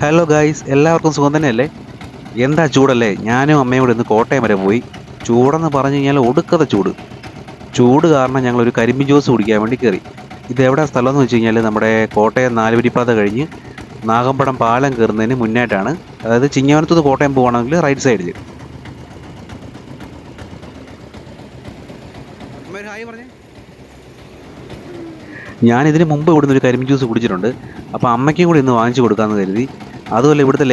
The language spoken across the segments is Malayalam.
ഹലോ ഗായ്സ് എല്ലാവർക്കും സുഖം തന്നെയല്ലേ? എന്താ ചൂടല്ലേ? ഞാനും അമ്മയും കൂടെ ഇന്ന് കോട്ടയം വരെ പോയി. ചൂടെന്ന് പറഞ്ഞു കഴിഞ്ഞാൽ ഒടുക്കത്തെ ചൂട്. ചൂട് കാരണം ഞങ്ങൾ ഒരു കരിമ്പിൻ ജ്യൂസ് കുടിക്കാൻ വേണ്ടി കയറി ഇത് എവിടെ സ്ഥലം എന്ന് വെച്ച് കഴിഞ്ഞാൽ നമ്മുടെ കോട്ടയം നാലുപരിപ്പാത കഴിഞ്ഞ് നാഗമ്പടം പാലം കയറുന്നതിന് മുന്നായിട്ടാണ്. അതായത് ചിങ്ങവനത്തുനിന്ന് കോട്ടയം പോകണമെങ്കിൽ റൈറ്റ് സൈഡിൽ ഞാൻ ഇതിന് മുമ്പ് ഇവിടുന്ന് ഒരു കരിമ്പിൻ ജ്യൂസ് കുടിച്ചിട്ടുണ്ട്. അപ്പോൾ അമ്മയ്ക്കും കൂടി ഇന്ന് വാങ്ങിച്ചു കൊടുക്കാമെന്ന് കരുതി. അതുമല്ല ഇവിടുത്തെ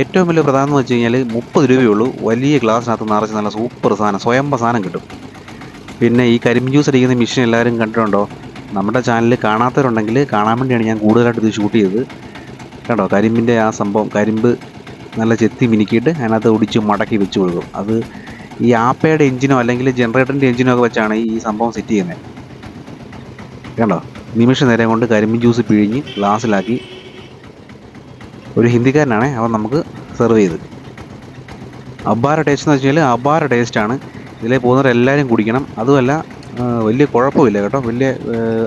ഏറ്റവും വലിയ പ്രധാനം എന്ന് വെച്ച് കഴിഞ്ഞാൽ മുപ്പത് രൂപയുള്ളൂ വലിയ ഗ്ലാസ്സിനകത്ത് നിറച്ച് നല്ല സൂപ്പർ സാധനം സ്വയംഭ സാധനം കിട്ടും. പിന്നെ ഈ കരിമ്പ് ജ്യൂസ് അടിക്കുന്ന മെഷീൻ എല്ലാവരും കണ്ടിട്ടുണ്ടോ? നമ്മുടെ ചാനലിൽ കാണാത്തവരുണ്ടെങ്കിൽ കാണാൻ വേണ്ടിയാണ് ഞാൻ കൂടുതലായിട്ട് ഇത് ഷൂട്ട് ചെയ്തത്. കേട്ടോ കരിമ്പിന്റെ ആ സംഭവം കരിമ്പ് നല്ല ചെത്തി മിനുക്കിയിട്ട് അതിനകത്ത് ഒടിച്ച് മടക്കി വെച്ച് കൊടുക്കും. അത് ഈ ആപ്പയുടെ എഞ്ചിനോ അല്ലെങ്കിൽ ജനറേറ്ററിന്റെ എഞ്ചിനോ ഒക്കെ വെച്ചാണ് ഈ സംഭവം സെറ്റ് ചെയ്യുന്നത്. കണ്ടോ? നിമിഷ നേരം കൊണ്ട് കരിമ്പ് ജ്യൂസ് പിഴിഞ്ഞ് ഗ്ലാസ്സിലാക്കി ഒരു ഹിന്ദിക്കാരനാണ് അവൻ നമുക്ക് സെർവ് ചെയ്ത്. അബ്ബാര ടേസ്റ്റ് എന്ന് വെച്ച് കഴിഞ്ഞാൽ അബ്ബാര ടേസ്റ്റാണ് ഇതിലെ പോകുന്നവരെല്ലാവരും കുടിക്കണം. അതുമല്ല വലിയ കുഴപ്പമില്ല കേട്ടോ. വലിയ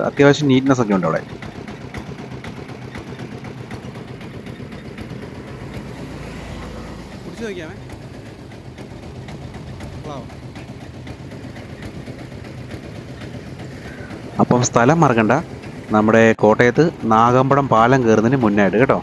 അത്യാവശ്യം നീറ്റ്നെസ് ഒക്കെ ഉണ്ട് അവിടെ. കുടിച്ചു നോക്കിയാമേ അപ്പം സ്ഥലം മറക്കണ്ട. നമ്മുടെ കോട്ടയത്ത് നാഗമ്പടം പാലം കയറുന്നതിന് മുന്നായിട്ട് കേട്ടോ.